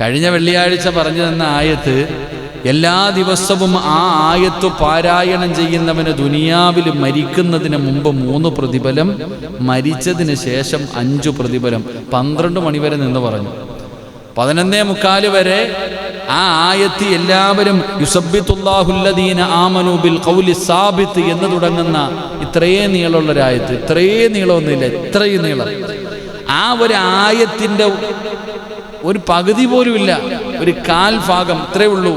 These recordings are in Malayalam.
കഴിഞ്ഞ വെള്ളിയാഴ്ച പറഞ്ഞു തന്ന ആയത്ത് എല്ലാ ദിവസവും ആ ആയത്ത് പാരായണം ചെയ്യുന്നവന് ദുനിയാവിൽ മരിക്കുന്നതിന് മുമ്പ് മൂന്ന് പ്രതിഫലം മരിച്ചതിന് ശേഷം അഞ്ചു പ്രതിഫലം. പന്ത്രണ്ട് മണിവരെ നിന്ന് പറഞ്ഞു. പതിനൊന്നേ മുക്കാൽ വരെ ആ ആയത്ത് എല്ലാവരും യുസബിത്തുല്ലാഹുല്ലദീന ആമനു ബിൽ ഖൗലി സാബിത്ത് എന്ന് തുടങ്ങുന്ന ഇത്രയേ നീളമുള്ള ഒരായത്ത് ഇത്രയും നീളമൊന്നുമില്ല ഇത്രയും നീളം. ആ ഒരു ആയത്തിന്റെ ഒരു പകുതി പോലുമില്ല. ഒരു കാൽ ഭാഗം ഇത്രയേ ഉള്ളൂ.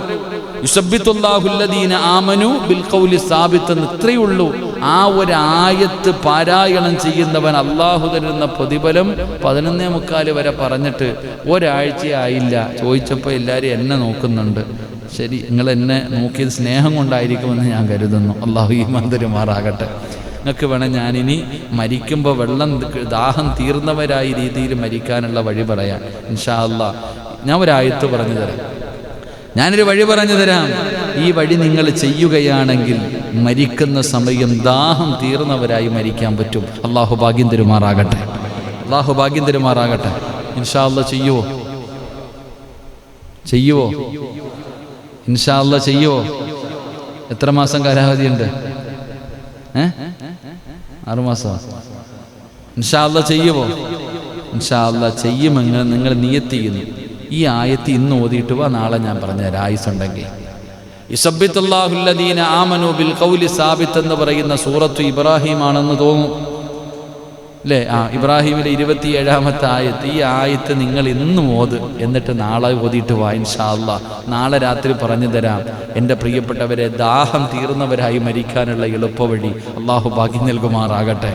യുസബിത്തുല്ലാഹുല്ലദീന ആമനു ബിൽ ഖൗലി സാബിത്ത് എന്ന് ഇത്രയേ ഉള്ളൂ. ആ ഒരു ആയത്ത് പാരായണം ചെയ്യുന്നവൻ അള്ളാഹു തരുന്ന പ്രതിഫലം പതിനൊന്നേ മുക്കാൽ വരെ പറഞ്ഞിട്ട് ഒരാഴ്ചയായില്ല. ചോദിച്ചപ്പോൾ എല്ലാവരും എന്നെ നോക്കുന്നുണ്ട്. ശരി നിങ്ങൾ എന്നെ നോക്കിയത് സ്നേഹം കൊണ്ടായിരിക്കുമെന്ന് ഞാൻ കരുതുന്നു. അള്ളാഹു ഈ മന്ദിരമാറാകട്ടെ നിങ്ങൾക്ക് വേണം ഞാനിനി മരിക്കുമ്പോൾ വെള്ളം ദാഹം തീർന്നവരായ രീതിയിൽ മരിക്കാനുള്ള വഴി പറയാൻ. ഇൻഷാ അല്ലാ ഞാൻ ഒരായത്ത് പറഞ്ഞു തരാം. ഞാനൊരു വഴി പറഞ്ഞു തരാം. ഈ വഴി നിങ്ങൾ ചെയ്യുകയാണെങ്കിൽ മരിക്കുന്ന സമയം ദാഹം തീർന്നവരായി മരിക്കാൻ പറ്റും. അള്ളാഹു ഭാഗ്യം തരുമാറാകട്ടെ. അള്ളാഹു ഭാഗ്യം തരുമാറാകട്ടെ. ഇൻഷാല്ല ചെയ്യുവോ ചെയ്യുവോ ഇൻഷാല്ല ചെയ്യുവോ എത്ര മാസം കാലാവധിയുണ്ട്? ഏ? ആറുമാസം ഇൻഷാല്ല ചെയ്യുമോ ഇൻഷാല്ല ചെയ്യുമെങ്കിൽ നിങ്ങൾ നിയത്തി ചെയ്യുന്നു ഈ ആയത്ത് ഇന്ന് ഓതിയിട്ട് വാ നാളെ ഞാൻ പറഞ്ഞുതരാം. ആയുസ് ഉണ്ടെങ്കിൽ. ഇസബിത്തുല്ലാഹുല്ലദീന ആമനു ബിൽ കൗലി സാബിത്ത് എന്ന് പറയുന്ന സൂറത്ത് ഇബ്രാഹിം ആണെന്ന് തോന്നും. അല്ലേ ആ ഇബ്രാഹിമിലെ ഇരുപത്തിയേഴാമത്തെ ആയത്ത് ഈ ആയത്ത് നിങ്ങൾ ഇന്നും ഓത്. എന്നിട്ട് നാളെ ഓതിയിട്ട് വായിൻഷാല്ല നാളെ രാത്രി പറഞ്ഞു തരാം. എന്റെ പ്രിയപ്പെട്ടവരെ ദാഹം തീർന്നവരായി മരിക്കാനുള്ള എളുപ്പവഴി അള്ളാഹു ഭാഗ്യം നൽകുമാറാകട്ടെ.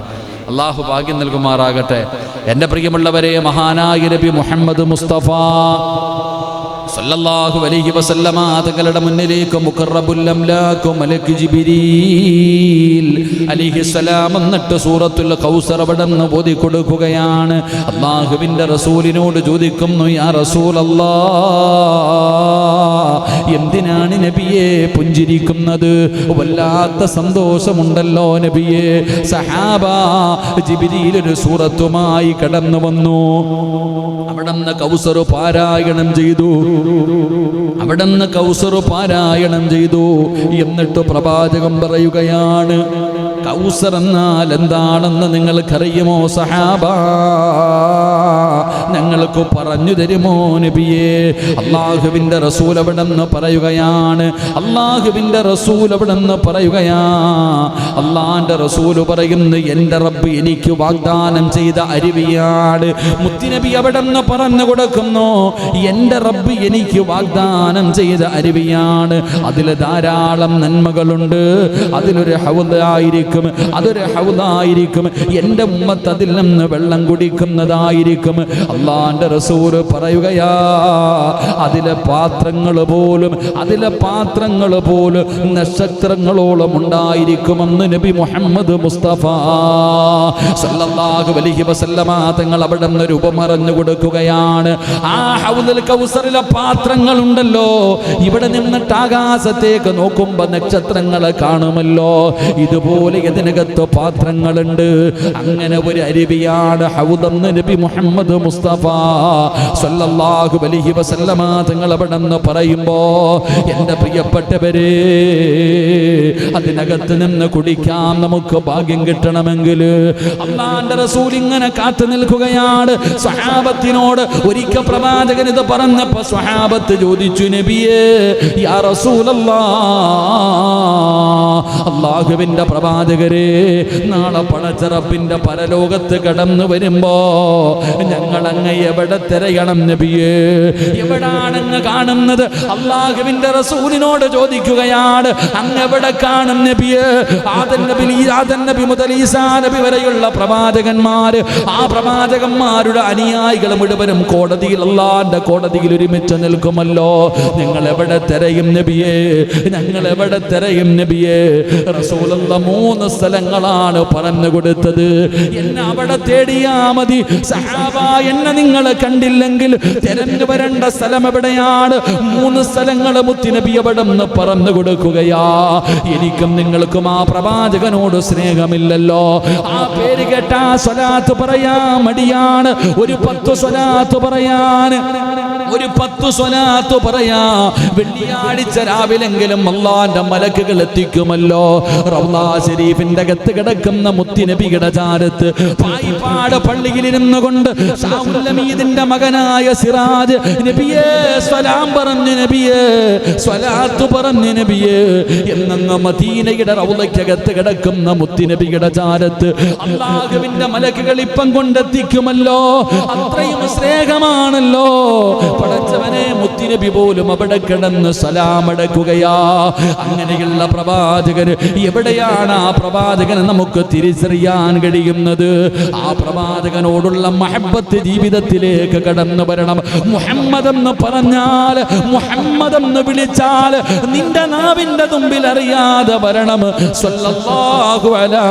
അള്ളാഹു ഭാഗ്യം നൽകുമാറാകട്ടെ. എന്റെ പ്രിയമുള്ളവരെ മഹാനായ നബി മുഹമ്മദ് മുസ്തഫ സല്ലല്ലാഹു അലൈഹി വസല്ലമ തങ്ങളുടെ മുന്നിലേക്ക് മുഖറബുൽ അംലാക്കു മലക്ക് ജിബ്രീൽ അലൈഹിസ്സലാം എന്നിട്ട് സൂറത്തുൽ കൗസർ അവിടെ നിന്ന് കൊടുക്കുകയാണ്. അള്ളാഹുവിന്റെ റസൂലിനോട് ചോദിക്കുന്നു യാ റസൂലല്ലാ എന്തിനാണ് നബിയെ പുഞ്ചിരിക്കുന്നത്? വല്ലാത്ത സന്തോഷമുണ്ടല്ലോ നബിയെ. സഹാബ ജിബിരിയിൽ ഒരു സൂറത്തുമായി കടന്നു വന്നു അവിടുന്ന് കൗസർ പാരായണം ചെയ്തു. അവിടുന്ന് കൗസർ പാരായണം ചെയ്തു. എന്നിട്ട് പ്രവാചകം പറയുകയാണ് കൗസർ എന്നാൽ എന്താണെന്ന് നിങ്ങൾക്കറിയുമോ സഹാബ? ഞങ്ങൾക്ക് പറഞ്ഞു തരുമോ നബിയേ? അള്ളാഹുവിന്റെ റസൂൽ എവിടെന്ന് പറയുകയാണ്? അള്ളാഹുവിന്റെ റസൂൽ എവിടെന്ന് പറയുകയാ? അള്ളാന്റെ റസൂൽ പറയുന്നു എന്റെ റബ്ബ് എനിക്ക് വാഗ്ദാനം ചെയ്ത അരുവിയാണ്. മുത്തിനബി എവിടെന്ന് പറഞ്ഞു കൊടുക്കുന്നു? എന്റെ റബ്ബ് എനിക്ക് വാഗ്ദാനം ചെയ്ത അരുവിയാണ്. അതിൽ ധാരാളം നന്മകളുണ്ട്. അതിലൊരു ഹൗദായിരിക്കും അതൊരു ഹൗദായിരിക്കും. എന്റെ ഉമ്മത്ത് അതിൽ നിന്ന് വെള്ളം കുടിക്കുന്നതായിരിക്കും. അള്ളാന്റെ റസൂൽ പറയുകയാ അതിലെ പാത്രങ്ങൾ പോലും അതിലെ പാത്രങ്ങൾ പോലും നക്ഷത്രങ്ങളോളം ഉണ്ടായിരിക്കുമെന്ന് നബി മുഹമ്മദ് മുസ്തഫ സല്ലല്ലാഹു അലൈഹി വസല്ലമ തങ്ങൾ അവിടെ നിന്ന് രൂപമറിഞ്ഞു കൊടുക്കുകയാണ്. ആ ഹൗദൽ കൗസറിലെ പാത്രങ്ങൾ ഉണ്ടല്ലോ ഇവിടെ നിന്നിട്ട് ആകാശത്തേക്ക് നോക്കുമ്പോൾ നക്ഷത്രങ്ങളെ കാണുമല്ലോ. ഇതുപോലെ ഇതിനകത്ത് പാത്രങ്ങളുണ്ട്. അങ്ങനെ ഒരു അരുവിയാണ് ഹൗദെന്ന് നബി മുഹമ്മദ് മുസ്തഫ. സല്ലല്ലാഹു അലൈഹി വസല്ലമ തങ്ങൾ അവിടെ നിന്ന് എന്റെ പ്രിയപ്പെട്ടവരെ അതിനകത്ത് നിന്ന് കുടിക്കാൻ നമുക്ക് ഭാഗ്യം കിട്ടണമെങ്കിൽ അള്ളാന്റെ റസൂൽ ഇങ്ങനെ കാത്തു നിൽക്കുകയാണ്. സ്വഹാബത്തിനോട് ഒരിക്കൽ പ്രവാചകൻ ഇത് പറഞ്ഞപ്പോ സ്വഹാബത്ത് ചോദിച്ചു നബിയേ യാ റസൂലല്ലാ അള്ളാഹുവിന്റെ പ്രവാചകരെ നാളെ പണച്ചറപ്പിന്റെ പരലോകത്ത് കടന്നു വരുമ്പോ ഞങ്ങൾ അങ്ങ് എവിടെ തിരയണം നബിയേ? എവിടാണെന്ന് കാണുന്നത്? അള്ളാഹുവിന്റെ റസൂലിനോട് ചോദിക്കുകയാണ് അങ്ങ് എവിടെ കാണും നബിയേ? ആദൻ നബി ആദൻ നബി മുതൽ ഈസാ നബി വരെയുള്ള പ്രവാചകന്മാര് ആ പ്രവാചകന്മാരുടെ അനുയായികൾ മുഴുവനും കോടതിയിൽ അള്ളാന്റെ കോടതിയിൽ ഒരുമിച്ച് നിൽക്കുമല്ലോ. നിങ്ങൾ എവിടെ തിരയും നബിയേ? ഞങ്ങൾ എവിടെ തിരയും നബിയേ? റസൂലുള്ള മൂന്ന് മൂന്ന് സ്ഥലങ്ങളാണ് പറഞ്ഞു കൊടുത്തത്. എന്നെ അവിടെ തേടിയാ മതി. എന്നെ നിങ്ങൾ കണ്ടില്ലെങ്കിൽ തിരഞ്ഞു വരേണ്ട സ്ഥലം എവിടെയാണ്? മൂന്ന് സ്ഥലങ്ങൾ മുത്തിനബി അവിടെ നിന്ന് പറഞ്ഞു കൊടുക്കുകയാ. എനിക്കും നിങ്ങൾക്കും ആ പ്രവാചകനോട് സ്നേഹമില്ലല്ലോ. ആ പേര് കേട്ടാ സ്വലാത്ത് പറയാ മടിയാണ്. ഒരു പത്ത് സ്വലാത്ത് പറയാൻ ഒരു പത്ത് സ്വലാത്ത് പറയാ. വെള്ളിയാഴ്ച രാവിലെങ്കിലും അള്ളാന്റെ മലക്കുകൾ എത്തിക്കുമല്ലോ. റൗലാ ഷരീഫിന്റെ അകത്ത് കിടക്കുന്ന മുത്തിനബിയുടെ ചാരത്ത് പായിപ്പാട് പള്ളിയിലിരുന്നു കൊണ്ട് ഷാഹുല്ലമീദിന്റെ മകനായ സിറാജ് നബിയേ സ്വലാം പറഞ്ഞു നബിയേ സ്വലാത്ത് പറഞ്ഞു നബിയേ എന്നങ്ങ് മദീനയുടെ റൗലയ്ക്കകത്ത് കിടക്കുന്ന മുത്തിനബിയുടെ ചാരത്ത് അള്ളാഹുവിന്റെ മലക്കുകൾ ഇപ്പം കൊണ്ടെത്തിക്കുമല്ലോ അത്രയും സ്നേഹമാണല്ലോ. പടച്ചവനെ മുത്തിനബി പോലും അവിടെ കിടന്ന് സലാമടക്കുകയാ അങ്ങനെയുള്ള പ്രവാചകന് എവിടെയാണ് ആ പ്രവാചകനെ നമുക്ക് തിരിച്ചറിയാൻ കഴിയുന്നത് ആ പ്രവാചകനോടുള്ള മഹബത്ത് ജീവിതത്തിലേക്ക് കടന്നു വരണം. മുഹമ്മദ് എന്ന് പറഞ്ഞാൽ മുഹമ്മദ് എന്ന് വിളിച്ചാൽ നിന്റെ നാവിന്റെ തുമ്പിൽ അറിയാതെ വരണം. സ്വല്ലല്ലാഹു അലാ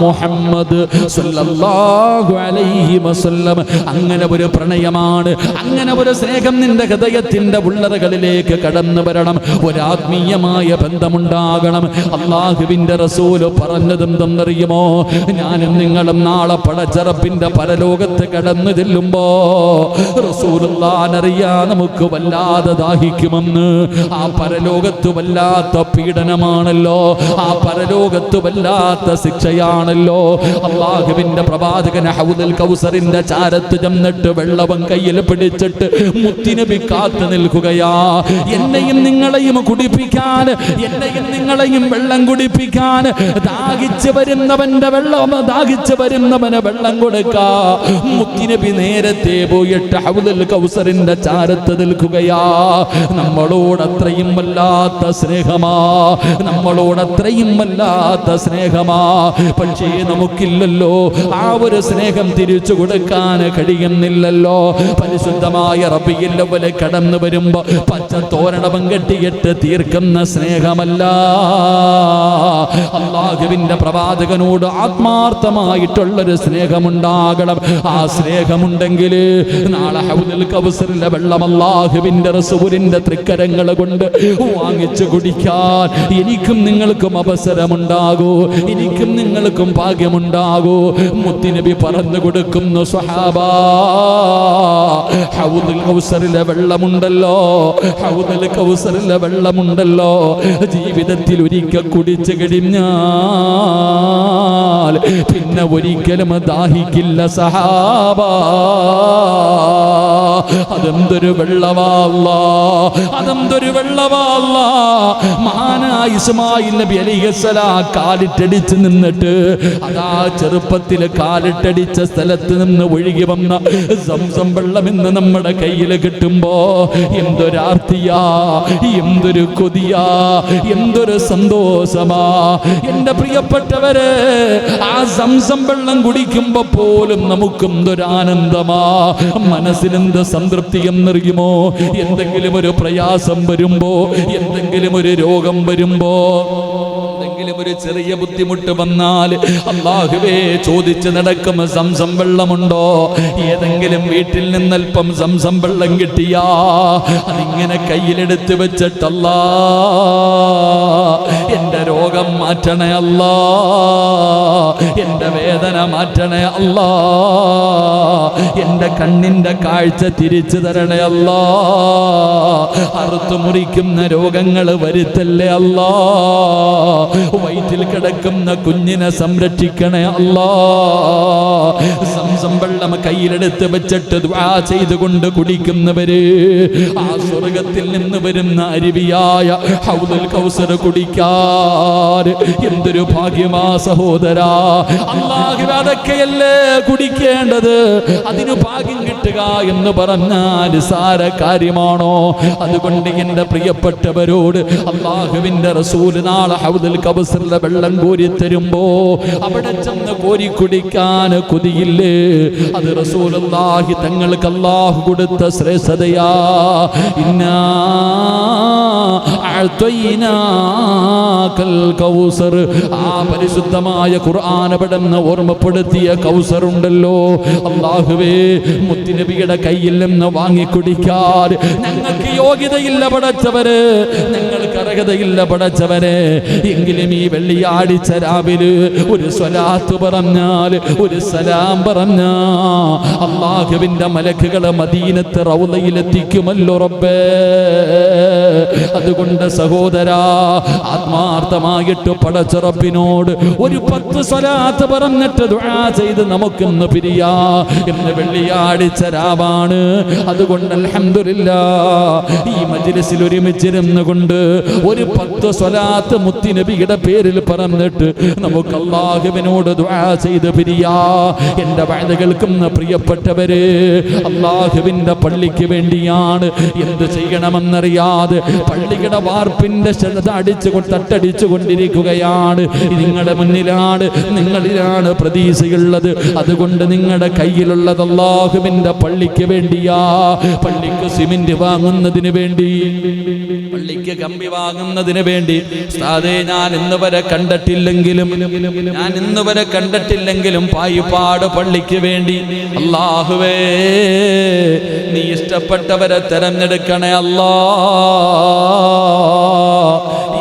മുഹമ്മദ് സ്വല്ലല്ലാഹു അലൈഹി വസല്ലം. അങ്ങനെ ഒരു പ്രണയമാണ്. അങ്ങനെ ഒരു സ്നേഹം നിന്റെ ഹൃദയത്തിന്റെ ഉള്ളറകളിലേക്ക് കടന്നു വരണം. ഒരാത്മീയമായ ബന്ധമുണ്ടാകണം. അള്ളാഹുവിന്റെ റസൂൽ തന്നറിയുമോ ഞാനും നിങ്ങളും നാളെ പടച്ചറപ്പിന്റെ പരലോകത്ത് കടന്നു ചെല്ലുമ്പോ റസൂലുള്ളാനറിയാ നമുക്ക് വല്ലാതെ ദാഹിക്കുമെന്ന്. ആ പരലോകത്ത് വല്ലാത്ത പീഡനമാണല്ലോ. ആ പരലോകത്ത് വല്ലാത്ത ശിക്ഷയാണല്ലോ. അള്ളാഹുവിന്റെ പ്രവാചകൻ ഹൗദൽ കൗസറിന്റെ ചാരത്ത് ചെന്നിട്ട് വെള്ളവും കയ്യിൽ പിടിച്ചിട്ട് മുത്തിനബി കാത്തു നിൽക്കുകയാ. എന്നെയും നിങ്ങളെയും കുടിപ്പിക്കാൻ എന്നെയും നിങ്ങളെയും വെള്ളം കുടിപ്പിക്കാൻ ദാഹിച്ചു വരുന്നവന്റെ വെള്ളം ദാഹിച്ചു വരുന്നവന് വെള്ളം കൊടുക്കാ. മുത്തിനബി നേരത്തെ പോയിട്ട് ഹൗദൽ കൗസറിന്റെ ചാരത്ത് നിൽക്കുകയാ. നമ്മളോട് അത്രയും വല്ലാത്ത സ്നേഹമാ. നമ്മളോട് അത്രയും വല്ലാത്ത സ്നേഹമാ. പക്ഷേ നമുക്കില്ലല്ലോ ആ ഒരു സ്നേഹം തിരിച്ചു കൊടുക്കാൻ കഴിയുന്നില്ലല്ലോ. പരിശുദ്ധമായ റബിയില്ലവൽ കടന്നു വരുമ്പോ പച്ച തോരണവും കെട്ടിയിട്ട് തീർക്കുന്ന സ്നേഹമല്ല. അള്ളാഹുവിന്റെ പ്രവാചകനോട് ആത്മാർത്ഥമായിട്ടുള്ളൊരു സ്നേഹമുണ്ടാകണം. ആ സ്നേഹമുണ്ടെങ്കിൽ നാളെ ഹൗദൽ വെള്ളം അള്ളാഹുവിന്റെ റസൂലിന്റെ തൃക്കരങ്ങൾ കൊണ്ട് വാങ്ങിച്ചു കുടിക്കാൻ എനിക്കും നിങ്ങൾക്കും അവസരമുണ്ടാകൂ. എനിക്കും നിങ്ങൾക്കും ഭാഗ്യമുണ്ടാകൂ. മുത്തിനബി പറഞ്ഞു കൊടുക്കുന്നു കൗസറിലെ വെള്ളമുണ്ടല്ലോ. ഹൗദൽ കൗസറിലെ വെള്ളമുണ്ടല്ലോ. ജീവിതത്തിൽ ഒരിക്കൽ കുടിച്ചു കഴിഞ്ഞാൽ കഴിഞ്ഞാൽ പിന്നെ ഒരിക്കലും ദാഹിക്കില്ല സഹാബ. അതെന്തൊരു വെള്ളവാള്ള അതെന്തൊരു വെള്ളവാള്ള മഹാനായ ഇസ്മായിൽ നബി അലിഹസലാ കാലിട്ടടിച്ച് നിന്നിട്ട് അതാ ചെറുപ്പത്തിൽ കാലിട്ടടിച്ച സ്ഥലത്ത് നിന്ന് ഒഴുകി വന്ന സംസം വെള്ളം ഇന്ന് നമ്മുടെ കയ്യിൽ കിട്ടുമ്പോ എന്തൊരാർത്തിയാ. എന്തൊരു കൊതിയാ. എന്തൊരു സന്തോഷമാ. എന്റെ പ്രിയപ്പെട്ടവരെ ആ സംസം വെള്ളം കുടിക്കുമ്പോ പോലും നമുക്ക് എന്തൊരാനന്ദമാ മനസ്സിനെന്ത് സംതൃപ്തി എന്നറിയുമോ? എന്തെങ്കിലും ഒരു പ്രയാസം വരുമ്പോ എന്തെങ്കിലും ഒരു രോഗം വരുമ്പോ ഒരു ചെറിയ ബുദ്ധിമുട്ട് വന്നാൽ അള്ളാഹുവേ ചോദിച്ച് നടക്കും സംസം വെള്ളമുണ്ടോ? ഏതെങ്കിലും വീട്ടിൽ നിന്നൽപ്പം സംസം വെള്ളം കിട്ടിയാ അതിങ്ങനെ കയ്യിലെടുത്ത് വെച്ചിട്ടല്ല എന്റെ രോഗം മാറ്റണേ അല്ല എന്റെ വേദന മാറ്റണേ അല്ല എന്റെ കണ്ണിന്റെ കാഴ്ച തിരിച്ചു തരണേ അല്ല അറുത്തു മുറിക്കുന്ന രോഗങ്ങൾ വരുത്തല്ലേ അല്ലാ വയറ്റിൽ കിടക്കുന്ന കുഞ്ഞിനെ സംരക്ഷിക്കണേ അല്ലാ. സംസം വെള്ളം കയ്യിലെടുത്ത് വെച്ചിട്ട് ദ്വാ ചെയ്തുകൊണ്ട് കുടിക്കുന്നവര്. ആ സ്വർഗത്തിൽ നിന്ന് വരുന്ന അരുവിയായ ഹൗദുൽ കൗസർ കുടിക്കാൻ എന്തൊരു ഭാഗ്യമാ സഹോദരാ. അള്ളാഹു അതൊക്കെയല്ലേ കുടിക്കേണ്ടത്? അതിന് ഭാഗ്യം കിട്ടുക എന്ന് പറഞ്ഞാൽ സാര കാര്യമാണോ? അതുകൊണ്ട് എന്റെ പ്രിയപ്പെട്ടവരോട് അള്ളാഹുവിന്റെ റസൂൽ നാളെ ഹൗദുൽ കൗസർ കൗസറിലെ വെള്ളം കോരി തരുമ്പോ അവിടെ ചെന്ന് കോരി കുടിക്കാൻ കൊതിയില്ലേ? അത് റസൂലുള്ളാഹി തങ്ങൾക്ക് അല്ലാഹു കൊടുത്ത ശ്രേഷ്ഠതയാ. ഇന്നാ കൗസർ. ആ പരിശുദ്ധമായ ഖുർആൻ അവിടുന്ന് ഓർമ്മപ്പെടുത്തിയ കൗസർ ഉണ്ടല്ലോ അള്ളാഹുവേ മുത്തിനബിയുടെ കയ്യിൽ നിന്ന് വാങ്ങിക്കുടിക്കാൻ ഞങ്ങൾക്ക് യോഗ്യതയില്ല പടച്ചവര്. ഞങ്ങൾക്ക് അർഹതയില്ല പടച്ചവരെ എങ്കിലും ഈ വെള്ളിയാഴ്ച രാവിലെ ഒരു സ്വലാത്ത് പറഞ്ഞാൽ ഒരു സലാം പറഞ്ഞ അള്ളാഹുവിന്റെ മലക്കുകളെ മദീനത്ത് റൗലയിലെത്തിക്കുമല്ലോ റബ്ബേ. അതുകൊണ്ട് സഹോദരാ ആത്മാർത്ഥമായിട്ട് പടച്ചുറപ്പിനോട് ഒരു പത്ത് സ്വലാത്ത് പറഞ്ഞിട്ട് ദുആ ചെയ്ത് നമുക്കിന്ന് പിരിയാ. ഇന്ന് വെള്ളിയാഴ്ച രാവാണ്. അതുകൊണ്ട് അൽഹംദുലില്ലാ ഈ മജ്ലിസിൽ ഒരുമിച്ചിരുന്നു കൊണ്ട് ഒരു പത്ത് സ്വലാത്ത് മുത്തി നബിയുടെ പേരിൽ പറഞ്ഞിട്ട് നമുക്ക് അള്ളാഹുവിനോട് ദുആ ചെയ്ത് പിരിയാ. എന്റെ വാഴ കേൾക്കുന്ന പ്രിയപ്പെട്ടവര് അള്ളാഹുവിന്റെ പള്ളിക്ക് വേണ്ടിയാണ് എന്ത് ചെയ്യണമെന്നറിയാതെ പള്ളിയുടെ വാർപ്പിന്റെ ശ്രദ്ധ അടിച്ചു തട്ടടിച്ചു കൊണ്ടിരിക്കുകയാണ് നിങ്ങളുടെ മുന്നിലാണ് നിങ്ങളിലാണ് പ്രതീക്ഷയുള്ളത്. അതുകൊണ്ട് നിങ്ങളുടെ കയ്യിലുള്ളത് അള്ളാഹുവിന്റെ പള്ളിക്ക് വേണ്ടിയാ. പള്ളിക്ക് സിമെന്റ് വാങ്ങുന്നതിന് വേണ്ടി. പള്ളിക്ക് കമ്പി വാങ്ങുന്നതിന് വേണ്ടി. ഉസ്താദേ ഞാൻ ഇന്ന് വരെ കണ്ടിട്ടില്ലെങ്കിലും ഞാൻ ഇന്ന് വരെ കണ്ടിട്ടില്ലെങ്കിലും പായിപ്പാട് പള്ളിക്ക് വേണ്ടി. അള്ളാഹുവേ നീ ഇഷ്ടപ്പെട്ടവരെ തെരഞ്ഞെടുക്കണേ അല്ലാ.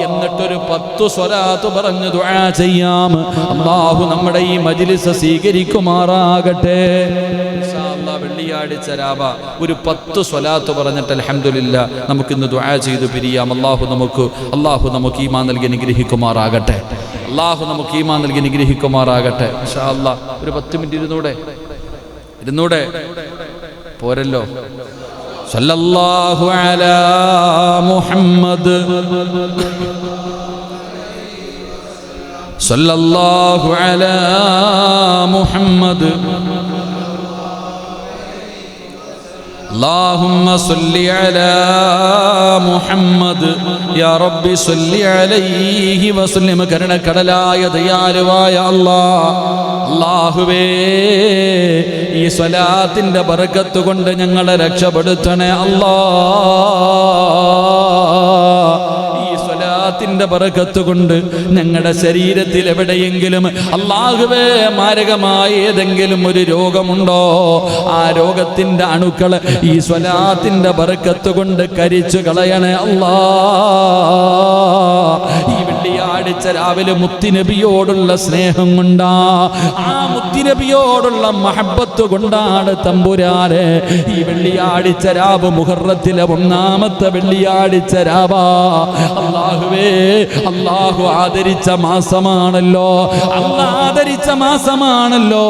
എന്നിട്ടൊരു പത്തു സ്വലാത്ത് പറഞ്ഞു ദുആ ചെയ്യാം. അള്ളാഹു നമ്മുടെ ഈ മജ്ലിസ് സ്വീകരിക്കുമാറാകട്ടെ. അല്ലാ, രാവ ഒരു പത്ത് സ്വലാത്ത് പറഞ്ഞിട്ട് അൽഹംദുലില്ല നമുക്കിന്ന് ദുആ ചെയ്തു പിരിയാം. അള്ളാഹു നമുക്ക് അള്ളാഹു നമുക്ക് ഈമാ നൽകി അനുഗ്രഹിക്കുമാറാകട്ടെ. അള്ളാഹു നമുക്ക് ഈമാ നൽകി അനുഗ്രഹിക്കുമാറാകട്ടെ. അല്ലാ, ഒരു പത്ത് മിനിറ്റ് ഇരുന്നൂടെ? ഇരുന്നൂടെ? പോരല്ലോ. സല്ലല്ലാഹു അലാ മുഹമ്മദ്. സല്ലല്ലാഹു അലാ മുഹമ്മദ്. اللهم صل على محمد يا رب صل عليه وسلم കരുണക്കടലായ ദയാലുവായ അല്ലാ അല്ലാഹുവേ ഈ സ്വലാത്തിന്റെ ബർക്കത്ത് കൊണ്ട് ഞങ്ങളെ രക്ഷപ്പെടുത്തണേ അല്ലാ ഈ സ്വലാത്തിന്റെ ബർക്കത്ത് കൊണ്ട് ഞങ്ങളുടെ ശരീരത്തിൽ എവിടെയെങ്കിലും അള്ളാഹുവേ മാരകമായ ഏതെങ്കിലും ഒരു രോഗമുണ്ടോ? ആ രോഗത്തിന്റെ അണുക്കൾ ഈ സ്വലാത്തിന്റെ ബർക്കത്ത് കൊണ്ട് കരിച്ചു കളയണേ അള്ളാ ഈ വെള്ളിയാഴ്ച രാവിലെ മുത്തിനബിയോടുള്ള സ്നേഹം കൊണ്ടാ ആ മുത്തിനബിയോടുള്ള മഹബത്ത് കൊണ്ടാണ് തമ്പുരാനെ ഈ വെള്ളിയാഴ്ച രാവ് മുഹറത്തിലെ ഒന്നാമത്തെ വെള്ളിയാഴ്ച രാവാ. അള്ളാഹുവേ അള്ളാഹു ആദരിച്ച മാസമാണല്ലോ. അന്ന് ആദരിച്ച മാസമാണല്ലോ.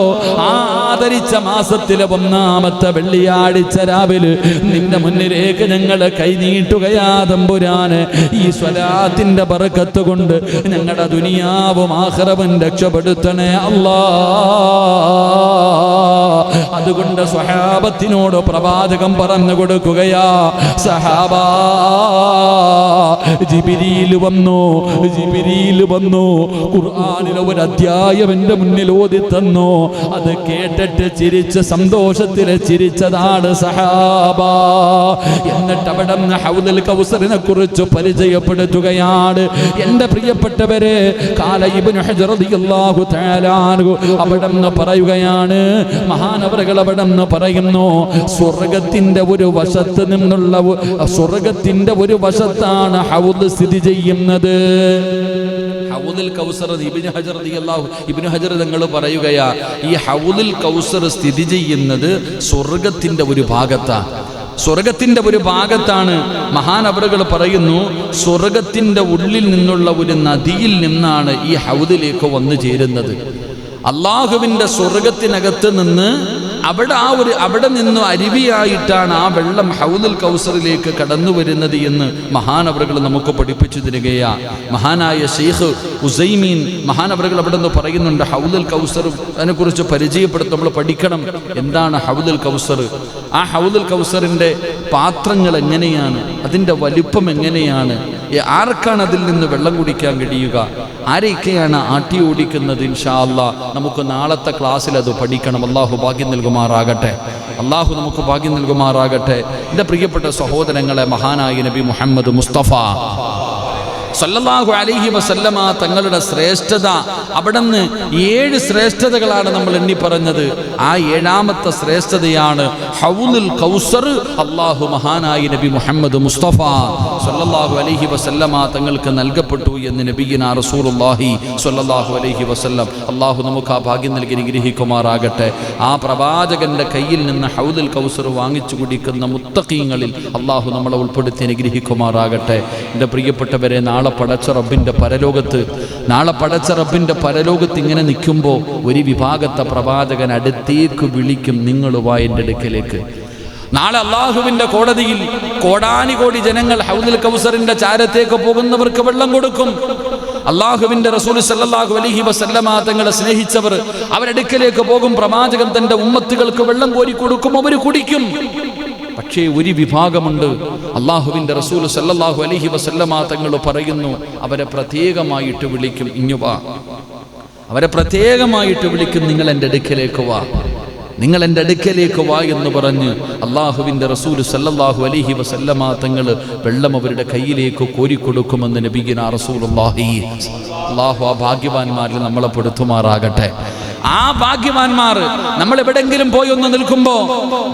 ആദരിച്ച മാസത്തിലെ ഒന്നാമത്തെ വെള്ളിയാഴ്ച രാവിലെ നിന്റെ മുന്നിലേക്ക് ഞങ്ങൾ കൈനീട്ടുകയാതമ്പുരാന് ഈ സ്വലാത്തിന്റെ പറക്കത്ത് കൊണ്ട് ഞങ്ങളുടെ ദുനിയാവും ആഹ്റവും രക്ഷപ്പെടുത്തണേ അല്ലാ. അതുകൊണ്ട് സ്വഹാബത്തിനോട് പ്രവാചകം പറഞ്ഞു കൊടുക്കുകയാ സഹാബാ ജിബിരിയിൽ വന്നു ജിബിരിയിൽ വന്നു. ഖുർആനിലെ ഒരു അധ്യായം എന്റെ മുന്നിൽ ഓതി തന്നു. അത് കേട്ടിട്ട് ചിരിച്ച് സന്തോഷത്തിൽ ചിരിച്ചതാണ് സഹാബ. എന്നിട്ട് അവിടെ നിന്ന് ഹൗദൽ കൗസറിനെ കുറിച്ച് പരിചയപ്പെടുത്തുകയാണ്. എന്റെ പ്രിയപ്പെട്ടവരെ കാല ഇബ്നു ഹജർ റളിയല്ലാഹു തആല അൻഹു അവിടെ നിന്ന് പറയുകയാണ്. മഹാനവറുകൾ അവിടെ നിന്ന് പറയുന്നു സ്വർഗത്തിന്റെ ഒരു വശത്ത് നിന്നുള്ള സ്വർഗത്തിന്റെ ഒരു വശത്താണ് ഹൗദ് സ്ഥിതി ചെയ്യുന്നത്. ഹൗദുൽ കൗസർ ഹജർ ഹജർ തങ്ങൾ പറയുകയാ ഈ ഹൗദുൽ കൗസർ സ്ഥിതി ചെയ്യുന്നത് സ്വർഗത്തിന്റെ ഒരു ഭാഗത്താണ് സ്വർഗത്തിന്റെ ഒരു ഭാഗത്താണ്. മഹാനവറുകൾ പറയുന്നു സ്വർഗത്തിന്റെ ഉള്ളിൽ നിന്നുള്ള ഒരു നദിയിൽ നിന്നാണ് ഈ ഹൗദിലേക്ക് വന്നു ചേരുന്നത്. അള്ളാഹുവിന്റെ സ്വർഗത്തിനകത്ത് നിന്ന് അവിടെ ആ ഒരു അവിടെ നിന്ന് അരുവിയായിട്ടാണ് ആ വെള്ളം ഹൗദുൽ കൗസറിലേക്ക് കടന്നു വരുന്നത് എന്ന് മഹാനവറുകൾ നമുക്ക് പഠിപ്പിച്ചു തരികയാ. മഹാനായ ഷെയ്ഖ് ഉസൈമീൻ മഹാനവറുകൾ അവിടെ നിന്ന് പറയുന്നുണ്ട് ഹൗദുൽ കൗസർ അതിനെക്കുറിച്ച് പരിചയപ്പെടുത്തും നമ്മൾ പഠിക്കണം. എന്താണ് ഹൗദുൽ കൗസർ? ആ ഹൗദുൽ കൗസറിന്റെ പാത്രങ്ങൾ എങ്ങനെയാണ്? അതിന്റെ വലിപ്പം എങ്ങനെയാണ്? ആർക്കാണ് അതിൽ നിന്ന് വെള്ളം കുടിക്കാൻ കഴിയുക? ആരെയൊക്കെയാണ് ആട്ടി ഓടിക്കുന്നത് ഇൻഷാ നമുക്ക് നാളത്തെ ക്ലാസ്സിൽ അത് പഠിക്കണം. അള്ളാഹു ഭാഗ്യം നൽകുമാറാകട്ടെ. അള്ളാഹു നമുക്ക് ഭാഗ്യം നൽകുമാറാകട്ടെ. എന്റെ പ്രിയപ്പെട്ട സഹോദരങ്ങളെ മഹാനായ നബി മുഹമ്മദ് മുസ്തഫ സല്ലല്ലാഹു അലൈഹി വസല്ലമ തങ്ങളുടെ ശ്രേഷ്ഠത അവിടുന്ന് ഏഴ് ശ്രേഷ്ഠതകളാണ് നമ്മൾ എണ്ണി പറഞ്ഞത്. ആ ഏഴാമത്തെ ശ്രേഷ്ഠതയാണ് ഹൗലുൽ കൗസർ അള്ളാഹു മഹാനായി നബി മുഹമ്മദ് മുസ്തഫ സല്ലല്ലാഹു അലൈഹി വസല്ലമ തങ്ങൾക്ക് നൽകപ്പെട്ടു എന്ന് നബിയിന റസൂലുള്ളാഹി സല്ലല്ലാഹു അലൈഹി വസല്ലം. അള്ളാഹു നമുക്ക് ആ ഭാഗ്യം നൽകി അനുഗ്രഹിക്കുമാറാകട്ടെ. ആ പ്രവാചകന്റെ കയ്യിൽ നിന്ന് ഹൗലുൽ കൗസർ വാങ്ങിച്ചു കുടിക്കുന്ന മുത്തക്കീങ്ങളിൽ അള്ളാഹു നമ്മളെ ഉൾപ്പെടുത്തി അനുഗ്രഹിക്കുമാറാകട്ടെ. എന്റെ പ്രിയപ്പെട്ടവരെ നാളെ പടച്ച റബ്ബിന്റെ പരലോകത്ത് നാളെ പടച്ച റബ്ബിന്റെ പരലോകത്ത് ഇങ്ങനെ നിൽക്കുമ്പോൾ ഒരു വിഭാഗത്തെ പ്രവാചകൻ അടുത്തേക്ക് വിളിക്കും നിങ്ങൾ വായന്റെ അടുക്കലേക്ക്. നാളെ അള്ളാഹുവിന്റെ കോടതിയിൽ കോടാനുകോടി ജനങ്ങൾ ഹൗദിൽ കൗസറിന്റെ ചാരത്തേക്ക് പോകുന്നവർക്ക് വെള്ളം കൊടുക്കും. അള്ളാഹുവിന്റെ റസൂൽ സല്ലാഹു അലഹി വസല്ലമ തങ്ങളെ സ്നേഹിച്ചവർ അവരടുക്കലേക്ക് പോകും. പ്രവാചകൻ തന്റെ ഉമ്മത്തുകൾക്ക് വെള്ളം കോരി കൊടുക്കും അവർ കുടിക്കും. പക്ഷേ ഒരു വിഭാഗമുണ്ട്. അള്ളാഹുവിന്റെ റസൂൽ സല്ലാഹു അലഹി വസല്ലമാ തങ്ങൾ പറയുന്നു അവരെ പ്രത്യേകമായിട്ട് വിളിക്കും ഇങ്ങു വാ. അവരെ പ്രത്യേകമായിട്ട് വിളിക്കും നിങ്ങൾ എന്റെ അടുക്കലേക്ക് വാ. നിങ്ങൾ എന്റെ അടുക്കലേക്ക് വാ എന്ന് പറഞ്ഞ് അള്ളാഹുവിന്റെ റസൂൽ സല്ലല്ലാഹു അലഹി വസല്ലമാ തങ്ങൾ വെള്ളം അവരുടെ കയ്യിലേക്ക് കോരിക്കൊടുക്കുമെന്ന് നബിഗിന റസൂലുള്ളാഹി. അള്ളാഹു ആ ഭാഗ്യവാന്മാരിൽ നമ്മളെ പെടുത്തുമാറാകട്ടെ. ആ ഭാഗ്യവാന്മാർ നമ്മൾ എവിടെങ്കിലും പോയി ഒന്ന് നിൽക്കുമ്പോ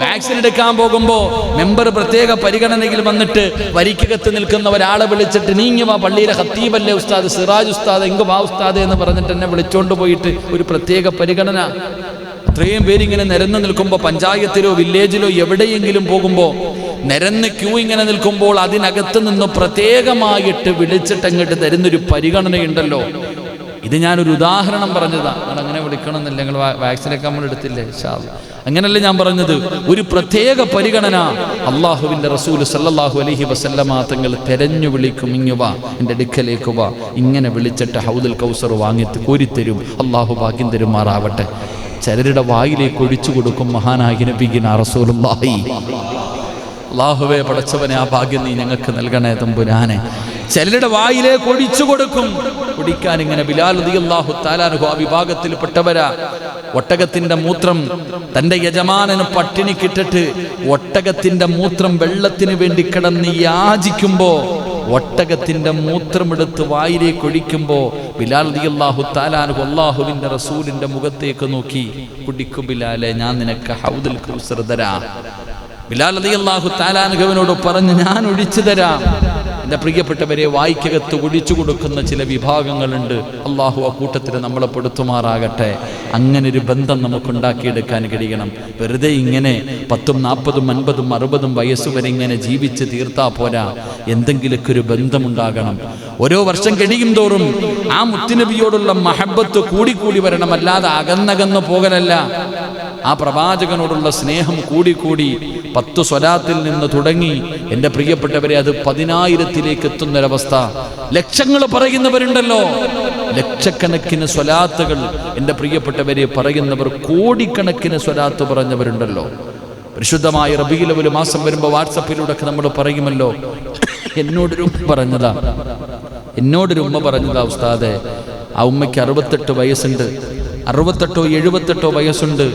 വാക്സിൻ എടുക്കാൻ പോകുമ്പോ മെമ്പർ പ്രത്യേക പരിഗണനയിൽ വന്നിട്ട് വരിക്കകത്ത് നിൽക്കുന്ന ഒരാളെ വിളിച്ചിട്ട് നീങ്ങി വാ പള്ളിയിലെ ഹത്തീബല്ലേ ഉസ്താദ് സിറാജ് ഉസ്താദ് എങ്ക് വാ ഉസ്താദ് എന്ന് പറഞ്ഞിട്ട് എന്നെ വിളിച്ചോണ്ട് പോയിട്ട് ഒരു പ്രത്യേക പരിഗണന. അത്രയും പേരിങ്ങനെ നിരന്ന് നിൽക്കുമ്പോൾ പഞ്ചായത്തിലോ വില്ലേജിലോ എവിടെയെങ്കിലും പോകുമ്പോൾ നിരന്ന് ക്യൂ ഇങ്ങനെ നിൽക്കുമ്പോൾ അതിനകത്ത് നിന്ന് പ്രത്യേകമായിട്ട് വിളിച്ചിട്ട് അങ്ങോട്ട് തരുന്നൊരു പരിഗണനയുണ്ടല്ലോ. ഇത് ഞാനൊരു ഉദാഹരണം പറഞ്ഞതാ. നിങ്ങൾ അങ്ങനെ വിളിക്കണമെന്നില്ല. നിങ്ങൾ വാക്സിനൊക്കെ നമ്മൾ എടുത്തില്ലേ. അങ്ങനല്ല ഞാൻ പറഞ്ഞത്. ഒരു പ്രത്യേക പരിഗണന അള്ളാഹുവിന്റെ റസൂൽ സല്ലാഹു അലഹി വസല്ലമ തങ്ങൾ തെരഞ്ഞു വിളിക്കും. ഇങ്ങു വാ എന്റെ അടുക്കലേക്ക് വാ. ഇങ്ങനെ വിളിച്ചിട്ട് ഹൗദുൽ കൗസർ വാങ്ങി കോരിത്തരും. അള്ളാഹു ഭാഗ്യം തരുമാറാവട്ടെ. ചിലരുടെ വായിലേക്ക് ഒഴിച്ചു കൊടുക്കും റസൂലും റസൂലുള്ളാഹി. അള്ളാഹുവെ പടച്ചവനെ ആ ഭാഗ്യം നീ ഞങ്ങൾക്ക് നൽകണേ തമ്പുരാനെ. ചിലരുടെ വായിലേക്ക് ഒഴിച്ചു കൊടുക്കും. കുടിക്കാൻ ഇങ്ങനെ ബിലാൽ അള്ളാഹു താലാനുഹു ആ വിഭാഗത്തിൽപ്പെട്ടവരാ. ഒട്ടകത്തിന്റെ മൂത്രം തന്റെ യജമാനന് പട്ടിണി കിട്ടിട്ട് ഒട്ടകത്തിന്റെ മൂത്രം വെള്ളത്തിന് വേണ്ടി കിടന്ന് യാചിക്കുമ്പോ ഒട്ടകത്തിന്റെ മൂത്രമെടുത്ത് വായിലേക്ക് ഒഴിക്കുമ്പോ ബിലാൽ അള്ളാഹു താലാനുഹു അള്ളാഹുവിന്റെ റസൂലിന്റെ മുഖത്തേക്ക് നോക്കി കുടിക്കും ബിലാലെ ഞാൻ നിനക്ക് ഹൗദുൽ കൗസർ തരാം. ബിലാൽ അലി അള്ളാഹു താലാനുഹുവിനോട് പറഞ്ഞു ഞാൻ ഒഴിച്ചു തരാം. എന്റെ പ്രിയപ്പെട്ടവരെ വായിക്കകത്ത് ഒഴിച്ചു കൊടുക്കുന്ന ചില വിഭാഗങ്ങളുണ്ട്. അള്ളാഹു ആ കൂട്ടത്തിൽ നമ്മളെ പെടുത്തുമാറാകട്ടെ. അങ്ങനെ ഒരു ബന്ധം നമുക്ക് ഉണ്ടാക്കിയെടുക്കാൻ കഴിയണം. വെറുതെ ഇങ്ങനെ പത്തും നാൽപ്പതും അൻപതും അറുപതും വയസ്സ് വരെ ഇങ്ങനെ ജീവിച്ച് തീർത്താ പോരാ. എന്തെങ്കിലുമൊക്കെ ഒരു ബന്ധമുണ്ടാകണം. ഓരോ വർഷം കഴിയും തോറും ആ മുത്തുനബിയോടുള്ള മഹബത്ത് കൂടിക്കൂടി വരണം. അല്ലാതെ അകന്നകന്ന് പോകലല്ല. ആ പ്രവാചകനോടുള്ള സ്നേഹം കൂടിക്കൂടി പത്തു സ്വലാത്തിൽ നിന്ന് തുടങ്ങി എന്റെ പ്രിയപ്പെട്ടവരെ അത് പതിനായിരത്തിലേക്ക് എത്തുന്നൊരവസ്ഥ. ലക്ഷങ്ങൾ പറയുന്നവരുണ്ടല്ലോ. ലക്ഷക്കണക്കിന് സ്വലാത്തുകൾ എന്റെ പ്രിയപ്പെട്ടവരെ പറയുന്നവർ കോടിക്കണക്കിന് സ്വലാത്ത് പറഞ്ഞവരുണ്ടല്ലോ. പരിശുദ്ധമായ റബിയിലെ ഒരു മാസം വരുമ്പോൾ വാട്സപ്പിലൂടെ ഒക്കെ നമ്മൾ പറയുമല്ലോ എന്നോടൊരു പറഞ്ഞതാ. എന്നോടൊരു ഉമ്മ പറഞ്ഞതാ ഉസ്താദെ. ആ ഉമ്മയ്ക്ക് അറുപത്തെട്ട് വയസ്സുണ്ട്. അറുപത്തെട്ടോ എഴുപത്തെട്ടോ വയസ്സുണ്ട്.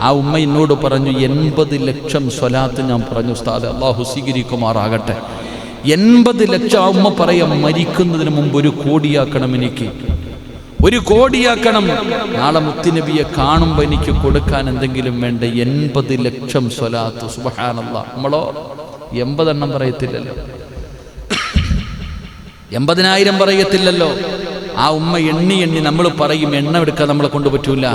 ആ ഉമ്മ എന്നോട് പറഞ്ഞു എൺപത് ലക്ഷം സ്വലാത്ത് ഞാൻ പറഞ്ഞു ഉസ്താദ്. അള്ളാഹു സ്വീകരിക്കുമാറാകട്ടെ. എൺപത് ലക്ഷം ആ ഉമ്മ പറയാം മരിക്കുന്നതിന് മുമ്പ് ഒരു കോടിയാക്കണം എനിക്ക്. ഒരു കോടിയാക്കണം. നാളെ മുത്തിനബിയെ കാണുമ്പോൾ എനിക്ക് കൊടുക്കാൻ എന്തെങ്കിലും വേണ്ട? എൺപത് ലക്ഷം സ്വലാത്ത്. സുബഹാനല്ല. നമ്മളോ? എൺപതെണ്ണം പറയത്തില്ലല്ലോ. എൺപതിനായിരം പറയത്തില്ലല്ലോ. ആ ഉമ്മ എണ്ണി എണ്ണി നമ്മൾ പറയും എണ്ണ എടുക്കാൻ നമ്മളെ കൊണ്ട് പറ്റൂല.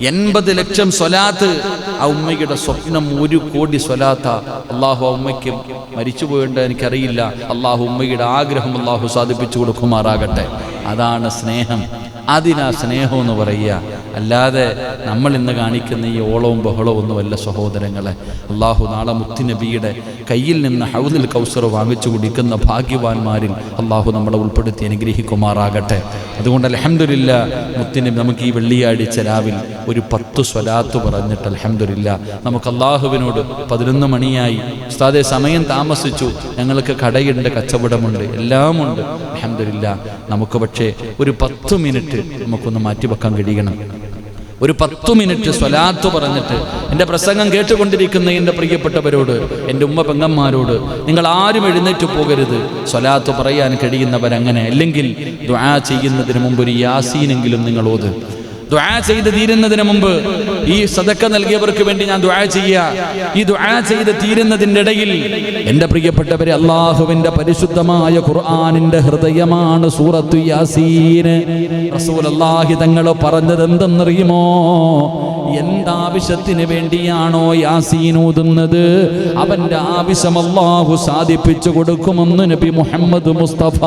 എൺപത് ലക്ഷം സ്വലാത്ത്. ആ ഉമ്മയുടെ സ്വപ്നം ഒരു കോടി സ്വലാത്ത. അള്ളാഹു ആ ഉമ്മയ്ക്ക് മരിച്ചു പോയിട്ട് എനിക്കറിയില്ല. അള്ളാഹു ഉമ്മയുടെ ആഗ്രഹം അള്ളാഹു സാധിപ്പിച്ചു കൊടുക്കുമാറാകട്ടെ. അതാണ് സ്നേഹം. അതിനാ സ്നേഹം എന്ന് പറയുക. അല്ലാതെ നമ്മൾ ഇന്ന് കാണിക്കുന്ന ഈ ഓളവും ബഹളവും ഒന്നുമല്ല സഹോദരങ്ങളെ. അള്ളാഹു നാളെ മുത്തുനബിയുടെ കയ്യിൽ നിന്ന് ഹൗദിൽ കൗസർ വാങ്ങിച്ചു കുടിക്കുന്ന ഭാഗ്യവാന്മാരിൽ അള്ളാഹു നമ്മളെ ഉൾപ്പെടുത്തി അനുഗ്രഹിക്കുമാറാകട്ടെ. അതുകൊണ്ട് അലഹമില്ല മുത്തിന് നമുക്ക് ഈ വെള്ളിയാഴ്ച രാവിൽ ഒരു പത്ത് സ്വലാത്ത് പറഞ്ഞിട്ട് അലഹമില്ല നമുക്ക് അള്ളാഹുവിനോട് പതിനൊന്ന് മണിയായി. ഉസ്താദെ സമയം താമസിച്ചു. ഞങ്ങൾക്ക് കടയുണ്ട് കച്ചവടമുണ്ട് എല്ലാമുണ്ട്. അലഹമില്ല നമുക്ക് പക്ഷേ ഒരു പത്ത് മിനിറ്റ് നമുക്കൊന്ന് മാറ്റിവെക്കാൻ കഴിയണം. ഒരു പത്തു മിനിറ്റ് സ്വലാത്ത് പറഞ്ഞിട്ട് എന്റെ പ്രസംഗം കേട്ടുകൊണ്ടിരിക്കുന്ന എന്റെ പ്രിയപ്പെട്ടവരോട് എന്റെ ഉമ്മ പെങ്ങന്മാരോട് നിങ്ങൾ ആരും എഴുന്നേറ്റ് പോകരുത്. സ്വലാത്ത് പറയാൻ കഴിയുന്നവരങ്ങനെ അല്ലെങ്കിൽ ദ്വാ ചെയ്യുന്നതിന് മുമ്പ് ഒരു യാസീനെങ്കിലും നിങ്ങൾ ഓത്. ദ്വാ ചെയ്ത് തീരുന്നതിന് മുമ്പ് ഈ സദക്ക നൽകിയവർക്ക് വേണ്ടി ഞാൻ ദുആ ചെയ്യുക. ഈ ദുആ ചെയ്ത് തീരുന്നതിന്റെ ഇടയിൽ എന്റെ പ്രിയപ്പെട്ടവരെ അള്ളാഹുവിന്റെ പരിശുദ്ധമായ ഖുർആാനിന്റെ ഹൃദയമാണ് സൂറത്തു യാസീന് റസൂൽ അള്ളാഹി തങ്ങൾ പറഞ്ഞത് എന്തെന്നറിയുമോ എന്താവശ്യത്തിന് വേണ്ടിയാണോ യാസീൻ ഊതുന്നത്? അവന്റെ ആവശ്യം അള്ളാഹു സാധിപ്പിച്ചു കൊടുക്കുമെന്ന് നബി മുഹമ്മദ് മുസ്തഫ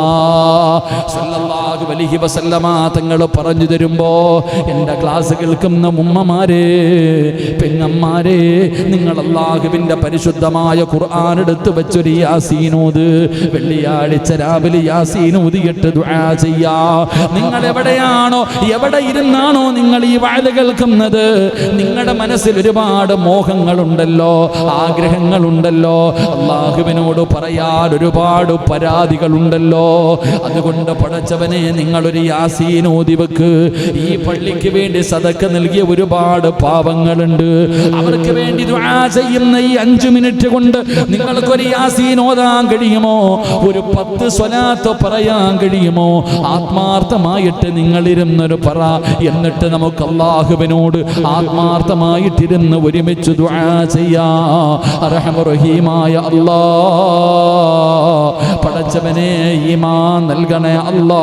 സല്ലല്ലാഹു അലൈഹി വസല്ലമ തങ്ങൾ പറഞ്ഞു തരുമ്പോ എന്റെ ക്ലാസ് കേൾക്കുന്ന ഉമ്മമാരെ പെങ്ങന്മാരെ നിങ്ങൾ അള്ളാഹുവിന്റെ പരിശുദ്ധമായ ഖുർആൻ എടുത്ത് വെച്ചൊരു യാസീനൂത് വെള്ളിയാഴ്ച രാവിലെ യാസീനൂതിയിട്ട് ദുആ ചെയ്യാ. നിങ്ങൾ എവിടെയാണോ എവിടെ ഇരുന്നാണോ നിങ്ങൾ ഈ വാൽ കേൾക്കുന്നത്? നിങ്ങളുടെ മനസ്സിൽ ഒരുപാട് മോഹങ്ങളുണ്ടല്ലോ ആഗ്രഹങ്ങളുണ്ടല്ലോ. അള്ളാഹുവിനോട് പറയാൻ ഒരുപാട് പരാതികളുണ്ടല്ലോ. അതുകൊണ്ട് പടച്ചവനെ നിങ്ങളൊരു യാസീനോതി വെക്ക്. ഈ പള്ളിക്ക് വേണ്ടി സതക്ക നൽകിയ ഒരുപാട് പാവങ്ങളുണ്ട് അവർക്ക് വേണ്ടി ചെയ്യുന്ന ഈ അഞ്ചു മിനിറ്റ് കൊണ്ട് നിങ്ങൾക്കൊരു യാസീൻ ഓതാൻ കഴിയുമോ? ഒരു പത്ത് സ്വലാത്ത് പറയാൻ കഴിയുമോ? ആത്മാർത്ഥമായിട്ട് നിങ്ങളിരുന്നൊരു പറ എന്നിട്ട് നമുക്ക് അള്ളാഹുവിനോട് ആത്മാർത്ഥമായിട്ടിരുന്ന് ഒരുമിച്ച് അർഹമറഹീമായ അല്ലാ. പടച്ചവനെ ഈമാൻ നൽകണേ അല്ലാ.